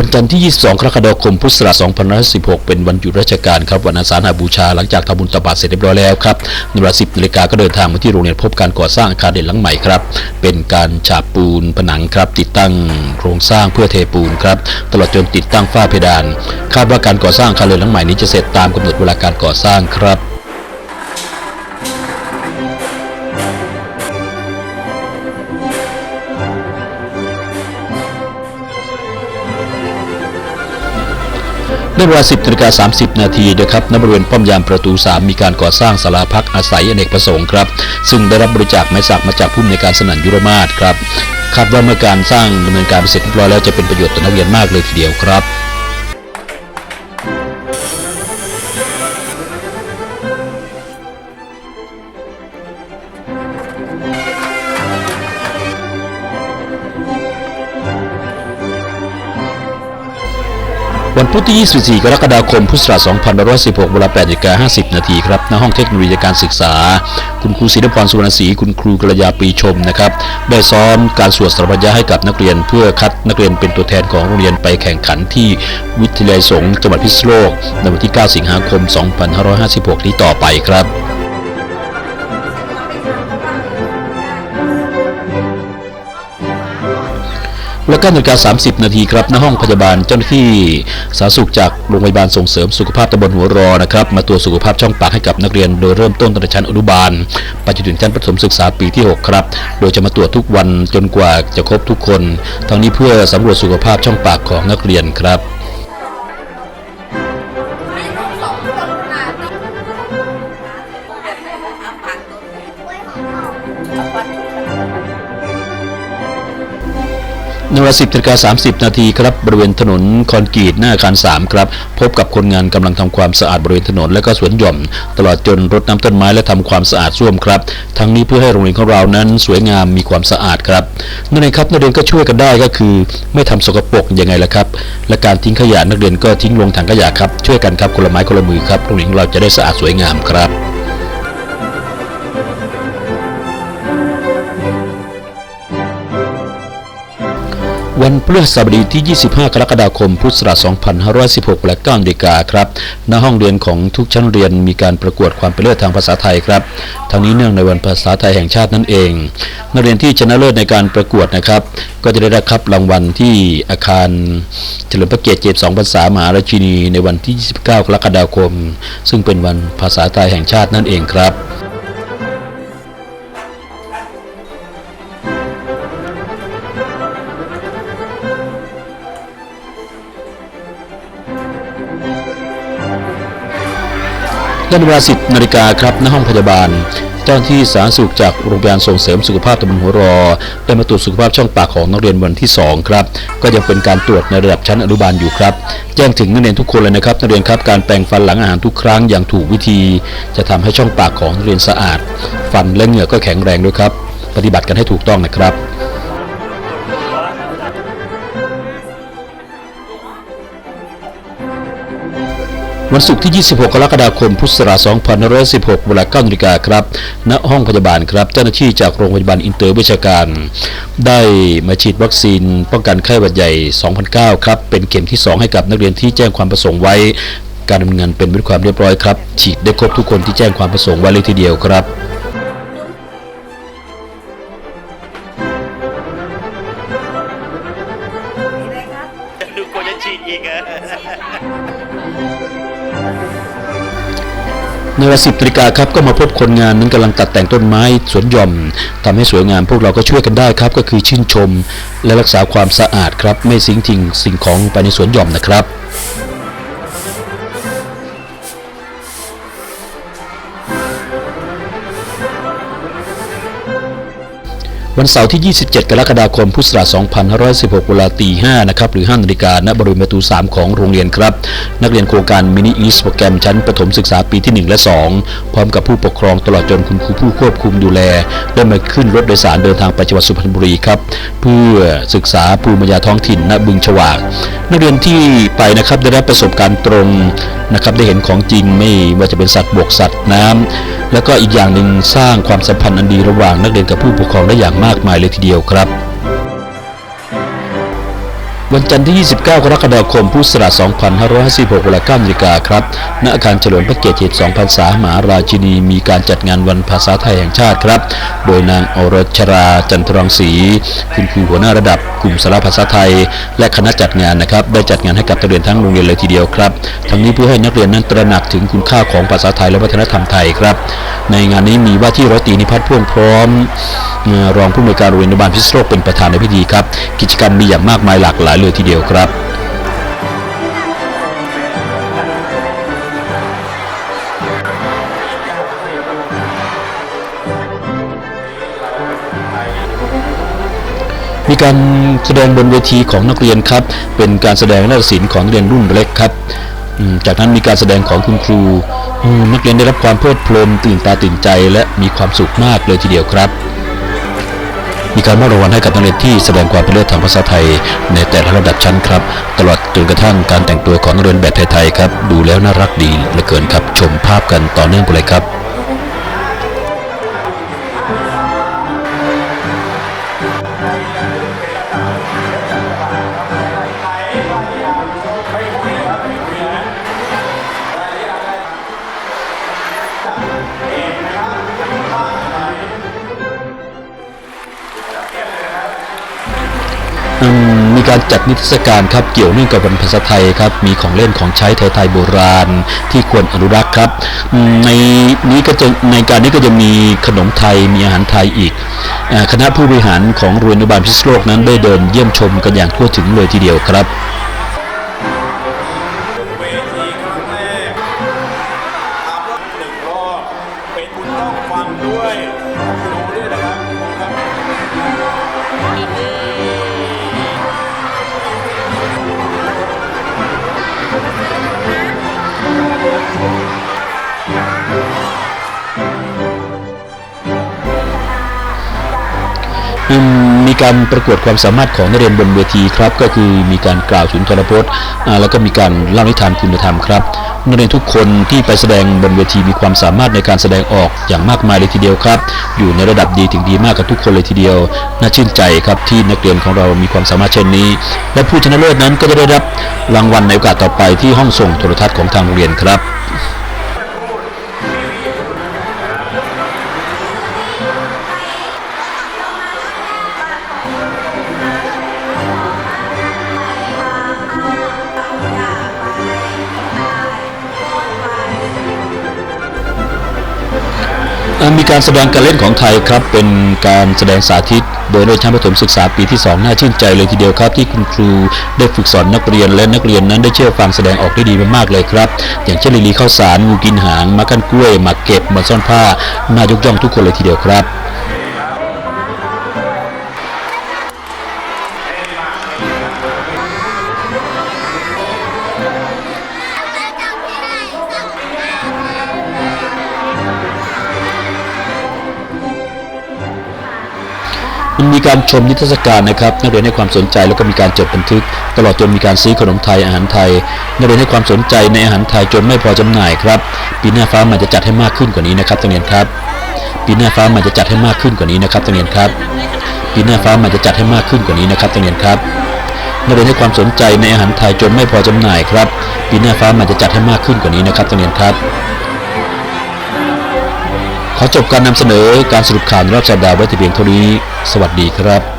วันจันทร์ที่ 22 กรกฎาคม พุทธศักราช2516 เป็นวันหยุดราชการครับ วันอาสาฬหบูชา หลังจากทำบุญตบาตเสร็จเรียบร้อยแล้วครับในเวลา 10นาฬิกาก็เดินทางมาที่โรงเรียนพบการก่อสร้างอาคารเด่นหลังใหม่ครับ เป็นการฉาบปูนผนังครับ ติดตั้งโครงสร้างเพื่อเทปูนครับ ตลอดจนติดตั้งฝ้าเพดาน คาดว่าการก่อสร้างอาคารเรือนหลังใหม่นี้จะเสร็จตามกำหนดเวลาการก่อสร้างครับ ในเวลา 10นาฬิกา30 นาทีนะครับณบริเวณป้อมยามประตู 3 มีการก่อสร้างสาลาพักอาศัยอเนกประสงค์ครับ ซึ่งได้รับบริจาคไม้สักมาจากผู้ในการสนั่นยุรมาศครับ คาดว่าเมื่อการสร้างดำเนินการเสร็จเรียบร้อยแล้วจะเป็นประโยชน์ต่อนักเรียนมากเลยทีเดียวครับ วันพุธที่ 24 กรกฎาคม พุทธศักราช2516เวลา8นาฬ50 นาทีครับณห้องเทคโนโลยีการศึกษา คุณครูศิลปพรสุวรรณศรีคุณครูกระยาปีชมนะครับได้ซ้อมการสวดสรรพยาให้กับนักเรียน เพื่อคัดนักเรียนเป็นตัวแทนของโรงเรียนไปแข่งขันที่วิทยาลัยสงฆ์จังหวัดพิษณุโลกในวันที่ 9 สิงหาคม 2556 นี้ต่อไปครับ และ9นาฬิกา30 นาทีครับณห้องพยาบาลเจ้าหน้าที่สาธารณสุขจากโรงพยาบาลส่งเสริมสุขภาพตำบลหัวรอนะครับมาตรวจสุขภาพช่องปากให้กับนักเรียน โดยเริ่มต้นตั้งแต่ชั้นอนุบาลไปจนถึงชั้นประถมศึกษาปีที่ 6 ครับ โดยจะมาตรวจทุกวันจนกว่าจะครบทุกคน ทั้งนี้เพื่อสำรวจสุขภาพช่องปากของนักเรียนครับ ในเวลา10นาฬิกา30 นาทีครับบริเวณถนนคอนกรีตหน้าอาคาร 3 ครับ พบกับคนงานกำลังทำความสะอาดบริเวณถนนและก็สวนหย่อม ตลอดจนรดน้ำต้นไม้และทำความสะอาดส้วมครับ ทั้งนี้เพื่อให้โรงเรียนของเรานั้นสวยงามมีความสะอาดครับนั่นเองครับนักเรียนก็ช่วยกันได้ก็คือ ไม่ทำสกปรกยังไงล่ะครับ และการทิ้งขยะนักเรียนก็ทิ้งลงถังขยะครับช่วยกันครับคนละไม้คนละมือครับโรงเรียนเราจะได้สะอาดสวยงามครับ วันพฤหัสบดีที่ 25 กรกฎาคม พุทธศักราช 2516 และ9นาฬิกาครับณห้องเรียนของทุกชั้นเรียนมีการประกวดความเป็นเลิศทางภาษาไทยครับทั้งนี้เนื่องในวันภาษาไทยแห่งชาตินั่นเอง นักเรียนที่ชนะเลิศในการประกวดนะครับ ก็จะได้รับรางวัลที่อาคารเฉลิมพระเกียรติเจ็ดสองภาษามหาราชินีในวันที่ 29 กรกฎาคม ซึ่งเป็นวันภาษาไทยแห่งชาตินั่นเองครับ ด้านเวลา10นาฬิกาครับณห้องพยาบาลเจ้าหน้าที่สาธารณสุขจากโรงพยาบาลส่งเสริมสุขภาพตำบลหัวรอ ได้มาตรวจสุขภาพช่องปากของนักเรียนวันที่ 2 ครับ ก็ยังเป็นการตรวจในระดับชั้นอนุบาลอยู่ครับ แจ้งถึงนักเรียนทุกคนเลยนะครับนักเรียนครับการแปรงฟันหลังอาหารทุกครั้งอย่างถูกวิธี จะทำให้ช่องปากของนักเรียนสะอาด ฟันและเหงือกก็แข็งแรงด้วยครับ ปฏิบัติกันให้ถูกต้องนะครับ วันศุกร์ที่ 26 กรกฎาคม พุทธศักราช2516เวลา9นาฬิกาครับ ณ ห้องพยาบาลครับ เจ้าหน้าที่จากโรงพยาบาลอินเตอร์เวชการ ได้มาฉีดวัคซีน ป้องกันไข้หวัดใหญ่2009ครับ เป็นเข็มที่ 2 ให้กับนักเรียนที่แจ้งความประสงค์ไว้ การดำเนินงานเป็นไปด้วยความเรียบร้อยครับ ฉีดได้ครบทุกคนที่แจ้งความประสงค์ไว้เลยทีเดียวครับดูกลัวจะฉีดอีกอะ ในเวลาสิบนาฬิกาครับก็มาพบคนงานนั้นกำลังตัดแต่งต้นไม้สวนหย่อมทำให้สวยงามพวกเราก็ช่วยกันได้ครับ ก็คือชื่นชม และรักษาความสะอาดครับ ไม่สิงทิ้งสิ่งของไปในสวนหย่อมนะครับ วันเสาร์ที่ 27 กรกฎาคม พุทธศักราช 2516 เวลาตี5นะครับ หรือ 5 นาฬิกา ณ บริเวณประตู 3 ของโรงเรียนครับ นักเรียนโครงการมินิอีสโปรแกรมชั้นประถมศึกษาปีที่ 1 และ 2 พร้อมกับผู้ปกครองตลอดจนคุณครูผู้ควบคุมดูแล ได้มาขึ้นรถโดยสารเดินทางไปจังหวัดสุพรรณบุรีครับ เพื่อศึกษาภูมิปัญญาท้องถิ่นณบึงฉวาก นักเรียนที่ไปนะครับได้รับประสบการณ์ตรงนะครับได้เห็นของจริงไม่ว่าจะเป็นสัตว์บวกสัตว์น้ำแล้วก็อีกอย่างหนึ่งสร้างความสัมพันธ์อันดีระหว่างนักเรียนกับผู้ปกครองได้อย่างมากมายเลยทีเดียวครับ วันจันทร์ที่ 29 กรกฎาคม พุทธศักราช 2556เวลา9นาฬิกาครับ ณ อาคารเฉลิมพระเกียรติ 2 พรรษามหาราชินี มีการจัดงานวันภาษาไทยแห่งชาติครับ โดยนางอรชรา จันทรังสี คุณครูหัวหน้าระดับ กลุ่มสารภาษาไทย และคณะจัดงานนะครับ ได้จัดงานให้กับนักเรียนทั้งโรงเรียนเลยทีเดียวครับ ทั้งนี้เพื่อให้นักเรียนนั้นตระหนักถึงคุณค่าของภาษาไทยและวัฒนธรรมไทยครับ ในงานนี้มีว่าที่ร้อยตรีนิพัฒน์พ่วงพร้อม รองผู้อำนวยการโรงเรียนอนุบาลพิษณุโลกเป็นประธานในพิธีครับ กิจกรรมมีอย่างมากมายหลากหลายเลยทีเดียวครับมีการแสดงบนเวทีของนักเรียนครับ เป็นการแสดงนาฏศิลป์ของเรียนรุ่นเล็กครับ จากนั้นมีการแสดงของคุณครู นักเรียนได้รับความเพลิดเพลินตื่นตาตื่นใจและมีความสุขมากเลยทีเดียวครับ มีการมอบรางวัลให้กับนักเรียนที่แสดงความเป็นเลิศทางภาษาไทย ในแต่ละระดับชั้นครับ ตลอดจนกระทั่งการแต่งตัวของนักเรียนแบบไทยๆครับ ดูแล้วน่ารักดีเหลือเกินครับ ชมภาพกันต่อเนื่องไปเลยครับ มีการจัดนิทรรศการครับเกี่ยวเนื่องกับวันภาษาไทยครับมีของเล่นของใช้ไทยๆโบราณที่ควรอนุรักษ์ครับ ในนี้ก็จะในการนี้ก็จะมีขนมไทยมีอาหารไทยอีก คณะผู้บริหารของโรงเรียนอนุบาลพิษโลกนั้นได้เดินเยี่ยมชมกันอย่างทั่วถึงเลยทีเดียวครับ มมีการประกวดความสามารถของนักเรียนบนเวทีครับ ก็คือมีการกล่าวสุนทรพจน์แล้วก็มีการเล่านิทานคุณธรรมครับนักเรียนทุกคนที่ไปแสดงบนเวทีมีความสามารถในการแสดงออกอย่างมากมายเลยทีเดียวครับ อยู่ในระดับดีถึงดีมากกับทุกคนเลยทีเดียว น่าชื่นใจครับที่นักเรียนของเรามีความสามารถเช่นนี้ และผู้ชนะเลิศนั้นก็จะได้รับรางวัลในโอกาสต่อไปที่ห้องส่งโทรทัศน์ของทางโรงเรียนครับ มีการแสดงการเล่นของไทยครับ เป็นการแสดงสาธิต โดยในชั้นประถมศึกษาปีที่ 2 น่าชื่นใจเลยทีเดียวครับ ที่คุณครูได้ฝึกสอนนักเรียนและนักเรียนนั้นได้เชื่อฟังแสดงออกได้ดีมากๆเลยครับ อย่างเช่นลีลีข้าวสารงูกินหางมากันกล้วยหมากเก็บมาซ่อนผ้าน่ายกย่องทุกคนเลยทีเดียวครับ มันมีการชมนิทรรศการนะครับ นักเรียนให้ความสนใจแล้วก็มีการจดบันทึก ตลอดจนมีการซื้อขนมไทยอาหารไทย นักเรียนให้ความสนใจในอาหารไทยจนไม่พอจำหน่ายครับ ปีหน้าฟ้ามันจะจัดให้มากขึ้นกว่านี้นะครับนักเรียนครับ ปีหน้าฟ้ามันจะจัดให้มากขึ้นกว่านี้นะครับนักเรียนครับ ปีหน้าฟ้ามันจะจัดให้มากขึ้นกว่านี้นะครับนักเรียนครับ นักเรียนให้ความสนใจในอาหารไทยจนไม่พอจำหน่ายครับ ปีหน้าฟ้ามันจะจัดให้มากขึ้นกว่านี้นะครับนักเรียนครับ ขอจบการนำเสนอการสรุปข่าวรอบสัปดาห์ไว้แต่เพียงเท่านี้ สวัสดีครับ